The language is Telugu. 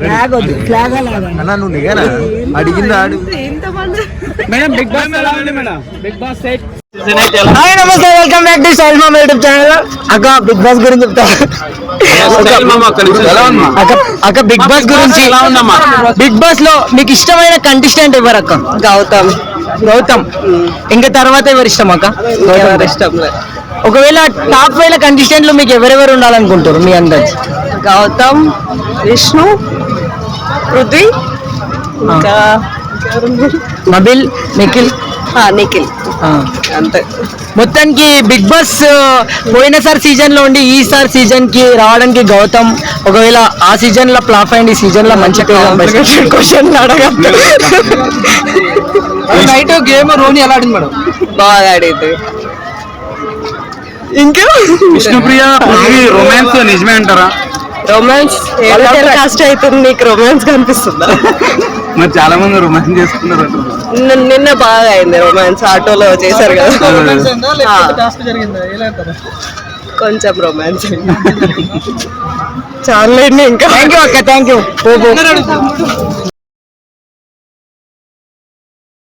ఫ్లాగ్ వద్దు. ఫ్లాగ్ అన్న నువ్వు నిగనా అడిగిందా? ఆడు మేడం బిగ్ బాస్ ఎలా ఉంది madam Big Boss set hi నమస్తే వెల్కమ్ బ్యాక్ టు స్టైల్ మామ యూట్యూబ్ ఛానల్ అక్క బిగ్ బాస్ గురించి చెప్తా. అక్క బిగ్ బాస్ గురించి బిగ్ బాస్లో మీకు ఇష్టమైన కంటెస్టెంట్ ఎవరు అక్క? గౌతమ్. గౌతమ్. ఇంకా తర్వాత ఎవరు ఇష్టం అక్క? గౌతమ్ ఇష్టం ఒకవేళ టాప్ ఫైవ్ కంటెస్టెంట్లు మీకు ఎవరెవరు ఉండాలనుకుంటారు మీ అందరి? గౌతమ్ విష్ణు పృథ్వీ ఇంకా నబిల్ నిఖిల్? నిఖిల్. అంతే. మొత్తానికి బిగ్ బాస్ పోయినసారి సీజన్లో ఉండి ఈసారి సీజన్కి రావడానికి గౌతమ్ ఒకవేళ ఆ సీజన్లో ఫ్లాప్ అయింది ఈ సీజన్లో మంచి క్వశ్చన్ నైట్ గేమ్ రోని ఎలా ఆడింది మేడం? బాగా ఆడేది. ఇంకా? విష్ణుప్రియ రొమాన్స్ నిజమే అంటారా? రొమాన్స్ కాస్ట్ అవుతుంది నీకు రొమాన్స్ కనిపిస్తుందా? మరి చాలా మంది రొమాన్స్ చేసుకున్నారు నిన్న- నిన్న బాగా అయింది రొమాన్స్ ఆటోలో చేశారు కదా. ఆ, కొంచెం రొమాన్స్ చాలా ఇంకా. థ్యాంక్ యూ అక్క థ్యాంక్ యూ